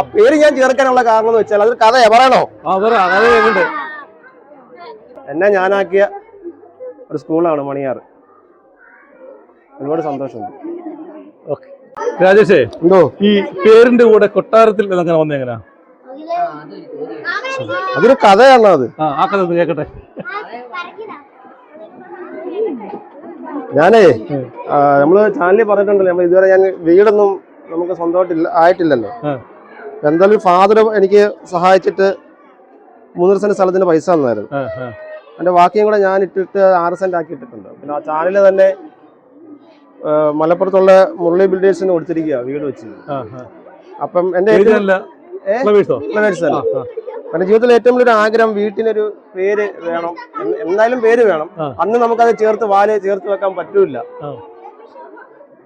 ആ പേര് ഞാൻ ചേർക്കാനുള്ള കാരണം എന്ന് വെച്ചാൽ അതൊരു കഥ പറയണോ? അതെ എന്നെ ഞാനാക്കിയ ഒരു സ്കൂളാണ് മണിയാർ. ഒരുപാട് സന്തോഷമുണ്ട്. ഓക്കെ. രാജേഷേ എന്തോ? ഈ പേരിന്റെ കൂടെ കൊട്ടാരത്തിൽ എന്നങ്ങനെ വന്നേ എങ്ങനെയാ അതൊരു കഥയാണ് അത്? ആ കഥ കേക്കട്ടെ. ഞാനേ നമ്മൾ ചാനലിൽ പറഞ്ഞിട്ടുണ്ടല്ലോ നമ്മൾ ഇതുവരെ ഞാൻ വീടൊന്നും നമുക്ക് സ്വന്തമായിട്ടില്ല ആയിട്ടില്ലല്ലോ. എന്തായാലും ഫാദർ എനിക്ക് സഹായിച്ചിട്ട് മൂന്നര സെന്റ് സ്ഥലത്തിന്റെ പൈസ തന്നായിരുന്നു. എന്റെ ബാക്കിയും കൂടെ ഞാൻ ഇട്ടിട്ട് ആറ് സെന്റ് ആക്കി ഇട്ടിട്ടുണ്ട്. പിന്നെ ആ ചാനൽ തന്നെ മലപ്പുറത്തുള്ള മുരളി ബിൽഡേഴ്സിന് കൊടുത്തിരിക്കുക വീട് വെച്ച്. അപ്പം എന്റെ എന്റെ ജീവിതത്തിൽ ഏറ്റവും വലിയൊരു ആഗ്രഹം വീട്ടിനൊരു പേര് വേണം. എന്തായാലും പേര് വേണം. അന്ന് നമുക്കത് ചേർത്ത് വാൽ ചേർത്ത് വെക്കാൻ പറ്റൂല.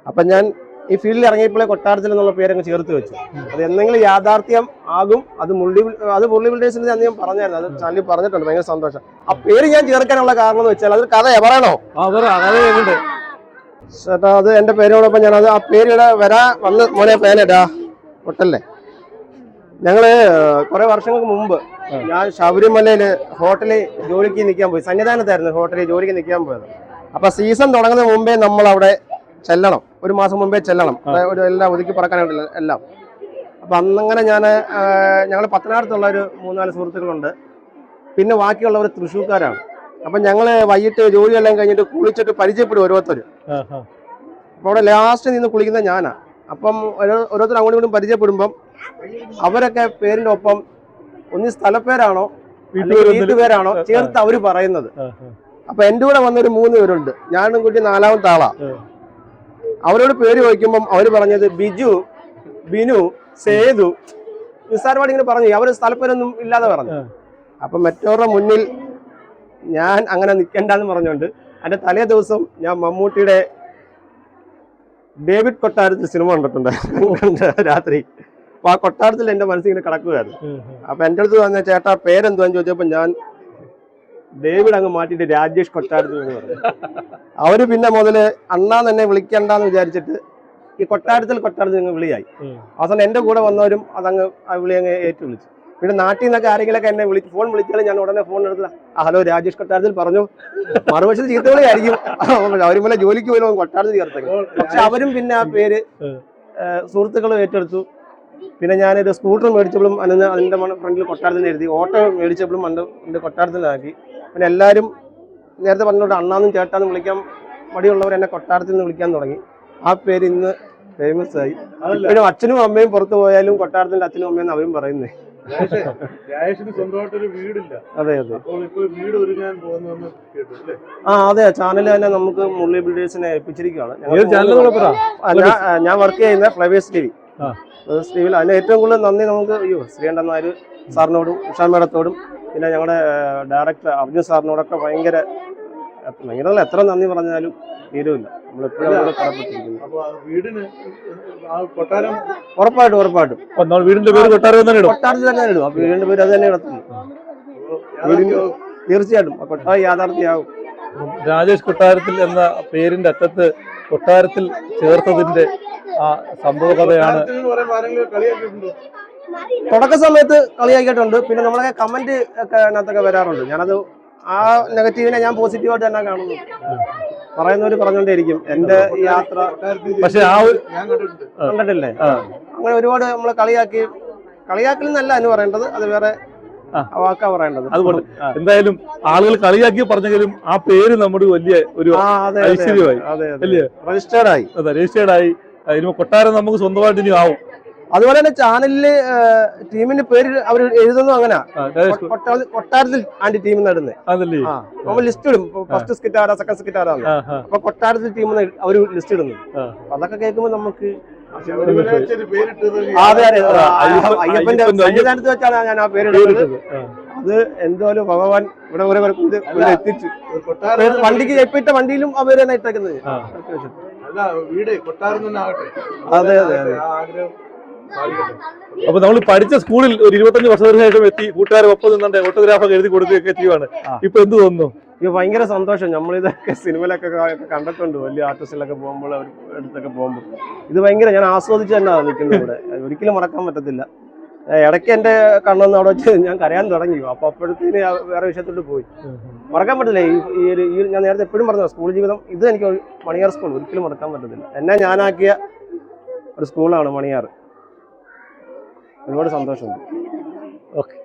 അപ്പൊ ഞാൻ ഈ ഫീൽഡിൽ ഇറങ്ങിയപ്പോഴേ കൊട്ടാരത്തിൽ എന്നുള്ള പേരങ്ങ് ചേർത്ത് വെച്ചു. അത് എന്തെങ്കിലും യാഥാർത്ഥ്യം ആകും അത് മുള്ളി അത് മുള്ളി ബിൽഡേഴ്സിന് ഞാൻ ഞാൻ പറഞ്ഞായിരുന്നു. അത് ചാനലിൽ പറഞ്ഞിട്ടുണ്ട് ഭയങ്കര സന്തോഷം. ആ പേര് ഞാൻ ചേർക്കാനുള്ള കാരണം എന്ന് വെച്ചാൽ അതൊരു കഥ പറയണോ? അതെ ചേട്ടാ അത് എന്റെ പേരോടൊപ്പം ഞാൻ അത് ആ പേരിടെ വരാ വന്ന് മോനെ പേനടാ ഒട്ടല്ലേ ഞങ്ങൾ കുറെ വർഷങ്ങൾക്ക് മുമ്പ് ഞാൻ ശബരിമലയിൽ ഹോട്ടലിൽ ജോലിക്ക് നിൽക്കാൻ പോയി. സന്നിധാനത്തായിരുന്നു ഹോട്ടലിൽ ജോലിക്ക് നിൽക്കാൻ പോയത്. അപ്പൊ സീസൺ തുടങ്ങുന്നതിന് മുമ്പേ നമ്മൾ അവിടെ ചെല്ലണം. ഒരു മാസം മുമ്പേ ചെല്ലണം. ഒരു എല്ലാം ഒതുക്കി പറക്കാനായിട്ടില്ല എല്ലാം. അപ്പൊ അന്നങ്ങനെ ഞാൻ ഞങ്ങൾ പത്തനാപുരത്തുള്ള ഒരു മൂന്നാൽ സുഹൃത്തുക്കളുണ്ട്. പിന്നെ ബാക്കിയുള്ളവർ തൃശ്ശൂർക്കാരാണ്. അപ്പം ഞങ്ങൾ വൈകിട്ട് ജോലിയെല്ലാം കഴിഞ്ഞിട്ട് കുളിച്ചിട്ട് പരിചയപ്പെടും ഓരോരുത്തർ. അപ്പോൾ അവിടെ ലാസ്റ്റ് നിന്ന് കുളിക്കുന്നത് ഞാനാ. അപ്പം ഓരോ- ഓരോരുത്തർ അങ്ങോട്ടും ഇങ്ങോട്ടും പരിചയപ്പെടുമ്പം അവരൊക്കെ പേരിന്റെ ഒപ്പം ഒന്ന് സ്ഥലപ്പേരാണോ വീട്ടുപേരാണോ ചേർത്ത് അവർ പറയുന്നത്. അപ്പൊ എന്റെ കൂടെ വന്നൊരു മൂന്ന് പേരുണ്ട്. ഞാനും കൂട്ടി നാലാമത്തെ ആളാ. ആ. അവരോട് പേര് ചോദിക്കുമ്പം അവർ പറഞ്ഞത് ബിജു ബിനു സേതു. നിസ്സാരമായിട്ട് ഇങ്ങനെ പറഞ്ഞു. അവർ സ്ഥലപ്പേരൊന്നും ഇല്ലാതെ പറഞ്ഞു. അപ്പം മറ്റവരുടെ മുന്നിൽ ഞാൻ അങ്ങനെ നിൽക്കണ്ടെന്ന് പറഞ്ഞുകൊണ്ട് എന്റെ തലേ ദിവസം ഞാൻ മമ്മൂട്ടിയുടെ ഡേവിഡ് കൊട്ടാരത്തിൽ സിനിമ കണ്ടിട്ടുണ്ട്. കണ്ട് രാത്രി. അപ്പൊ ആ കൊട്ടാരത്തിൽ എന്റെ മനസ്സിങ്ങനെ കിടക്കുകയായിരുന്നു അപ്പം എന്റെ അടുത്ത് വന്ന ചേട്ടാ പേരെന്തുവാന്ന് ചോദിച്ചപ്പോൾ ഞാൻ ഡേവിഡ് അങ്ങ് മാറ്റിയിട്ട് രാജേഷ് കൊട്ടാരത്തിൽ എന്ന് പറഞ്ഞു അവർ പിന്നെ മുതൽ അണ്ണാ തന്നെ വിളിക്കണ്ടെന്ന് വിചാരിച്ചിട്ട് ഈ കൊട്ടാരത്തിൽ കൊട്ടാരത്തിൽ നിങ്ങൾ വിളിയായി. അവസാനം എന്റെ കൂടെ വന്നവരും അതങ്ങ് ആ വിളി അങ്ങ് ഏറ്റു വിളിച്ചു പിന്നെ നാട്ടിൽ നിന്നൊക്കെ ആരെങ്കിലൊക്കെ എന്നെ വിളിച്ച് ഫോൺ വിളിച്ചാലും ഞാൻ ഉടനെ ഫോൺ എടുത്ത് ആ ഹലോ രാജേഷ് കൊട്ടാരത്തിൽ പറഞ്ഞു. മറുവശത്ത് ചീത്തവിളിയായിരിക്കും. അവരും പോലെ ജോലിക്ക് പോലും കൊട്ടാരത്തിൽ ചേർത്തേക്കും. പക്ഷെ അവരും പിന്നെ ആ പേര്. സുഹൃത്തുക്കൾ ഏറ്റെടുത്തു. പിന്നെ ഞാനൊരു സ്കൂട്ടർ മേടിച്ചപ്പോഴും അതിന് അതിന്റെ ഫ്രണ്ടിൽ കൊട്ടാരത്തിൽ എഴുതി ഓട്ടോ മേടിച്ചപ്പോഴും എന്റെ കൊട്ടാരത്തിലാക്കി പിന്നെ എല്ലാവരും നേരത്തെ പറഞ്ഞോട്ട് അണ്ണാന്നും ചേട്ടാന്നും വിളിക്കാൻ മടിയുള്ളവർ എന്നെ കൊട്ടാരത്തിൽ നിന്ന് വിളിക്കാൻ തുടങ്ങി. ആ പേര് ഇന്ന് ഫേമസ് ആയി. പിന്നെ അച്ഛനും അമ്മയും പുറത്തു പോയാലും കൊട്ടാരത്തിന്റെ അച്ഛനും അമ്മയും അവരും പറയുന്നേ. അതെ അതെ. അപ്പോൾ വീട് ഒരുങ്ങാൻ പോകുന്നെന്ന് കേട്ടു അല്ലേ? ആ അതെ ചാനൽ തന്നെ നമുക്ക് മുള്ളി ബിൽഡേഴ്സിനെ ഏൽപ്പിച്ചിരിക്കുകയാണ്. ഞാൻ- വർക്ക് ചെയ്യുന്ന ഫ്ലവേഴ്സ് ടി വി. ആ. ഫ്ലവേഴ്സ് ടി വിയിൽ അതിന് ഏറ്റവും കൂടുതൽ നന്ദി നമുക്ക് അയ്യോ ശ്രീകണ്ഠൻ നായർ സാറിനോടും ഉഷാ മേഡത്തോടും പിന്നെ ഞങ്ങളുടെ ഡയറക്ടർ അർജുൻ സാറിനോടൊക്കെ ഭയങ്കര ഭയങ്കര എത്ര നന്ദി പറഞ്ഞാലും തീരുമില്ല നമ്മളെപ്പോഴും അവിടെ കടപ്പെട്ടിരിക്കുന്നു. അപ്പൊ ആ വീടിന് ആ കൊട്ടാരം ഉറപ്പായിട്ടും ഉറപ്പായിട്ടും. നമ്മൾ വീടിന്റെ പേര് കൊട്ടാരം തന്നെ ഇടും? കൊട്ടാരത്തിൽ തന്നെ ഇടും. അപ്പൊ വീടിന്റെ പേര് അത് തന്നെ ഇടത്തുള്ളൂ. തീർച്ചയായിട്ടും ആ കൊട്ടാരം യാഥാർത്ഥ്യമാകും രാജേഷ് കൊട്ടാരത്തിൽ എന്ന പേരിന്റെ അറ്റത്ത് കൊട്ടാരത്തിൽ ചേർത്തതിന്റെ ആ സംഭവ കഥയാണ് തുടക്ക സമയത്ത് കളിയാക്കിയിട്ടുണ്ട്. പിന്നെ നമ്മളെ കമന്റ് ഒക്കെ അതിനകത്തൊക്കെ വരാറുണ്ട്. ഞാനത് ആ നെഗറ്റീവിനെ ഞാൻ പോസിറ്റീവായിട്ട് തന്നെ കാണുന്നു. പറയുന്നവര് പറഞ്ഞോണ്ടേയിരിക്കും. എന്റെ യാത്ര പക്ഷേ ആ കണ്ടിട്ടില്ലേ. അങ്ങനെ ഒരുപാട് നമ്മൾ കളിയാക്കി കളിയാക്കൽ എന്നല്ല എന്ന് പറയേണ്ടത്. അത് വേറെ ആ. വാക്കാ പറയേണ്ടത്. അതുകൊണ്ട് എന്തായാലും ആളുകൾ കളിയാക്കി പറഞ്ഞെങ്കിലും ആ പേര് നമ്മുടെ വലിയ ഒരു ഐശ്വര്യമായി. അതെ അതെ വലിയ രജിസ്റ്റേർഡ് ആയി. അതെ രജിസ്റ്റേർഡ് ആയി. ഇനി കൊട്ടാരം നമുക്ക് സ്വന്തമായിട്ട് ഇനി ആവും. അതുപോലെ തന്നെ ചാനലിൽ ടീമിന്റെ പേര് അവർ എഴുതുന്നു അങ്ങനെ. കൊട്ടാരത്തിൽ ആന്റി ടീം നടുന്നത് നമ്മൾ ലിസ്റ്റ് ഇടും. ഫസ്റ്റ് സ്കിറ്റ് ആരാ സെക്കൻഡ് സ്കിറ്റ് ആരാന്ന് അപ്പൊ കൊട്ടാരത്തിൽ ടീം അവർ ലിസ്റ്റ് ഇടുന്നു. അതൊക്കെ കേൾക്കുമ്പോ നമുക്ക് അതെ. അതെ അയ്യപ്പന്റെ സന്നിധാനത്ത് വെച്ചാണ് ഞാൻ ആ പേര്. അത് എന്തോലും ഭഗവാൻ ഇവിടെ വരെ ഇത് ഇവിടെ എത്തിച്ചു. വണ്ടിക്ക് എപ്പിട്ട വണ്ടിയിലും ആ. പേര് തന്നെ ഇട്ടേക്കുന്നത് അതെ, അതെ, അതെ. അപ്പൊ നമ്മൾ പഠിച്ച സ്കൂളിൽ ഒരു ഇരുപത്തഞ്ച് വർഷത്തിന് ശേഷം എത്തി കൂട്ടുകാരെ ഒപ്പം നിന്നുണ്ട് ഓട്ടോഗ്രാഫൊക്കെ എഴുതി കൊടുക്കുകയൊക്കെ ചെയ്യുവാണ്. ഇപ്പൊ എന്ത് തോന്നുന്നു? ഇത് ഭയങ്കര സന്തോഷം. നമ്മളിതൊക്കെ സിനിമയിലൊക്കെ കണ്ടിട്ടുണ്ട്. വലിയ ആർട്ടിസ്റ്റിലൊക്കെ പോകുമ്പോൾ അടുത്തൊക്കെ പോകുമ്പോൾ. ഇത് ഭയങ്കര ഞാൻ ആസ്വദിച്ച് തന്നെയാണ് നിൽക്കുന്നത് ഇവിടെ. ഒരിക്കലും മറക്കാൻ പറ്റത്തില്ല. ഇടയ്ക്ക് എന്റെ കണ്ണൊന്ന് അവിടെ വെച്ച് ഞാൻ കരയാൻ തുടങ്ങി. അപ്പോൾ അപ്പോഴത്തേന് വേറെ വിഷയത്തോട്ട് പോയി. മറക്കാൻ പറ്റില്ല ഈ ഒരു ഈ ഞാൻ നേരത്തെ എപ്പോഴും പറഞ്ഞു സ്കൂൾ ജീവിതം ഇത് എനിക്ക് മണിയാർ സ്കൂൾ. ഒരിക്കലും മറക്കാൻ പറ്റത്തില്ല. എന്നെ ഞാനാക്കിയ ഒരു സ്കൂളാണ് മണിയാർ. ഒരുപാട് സന്തോഷമുണ്ട്. ഓക്കെ.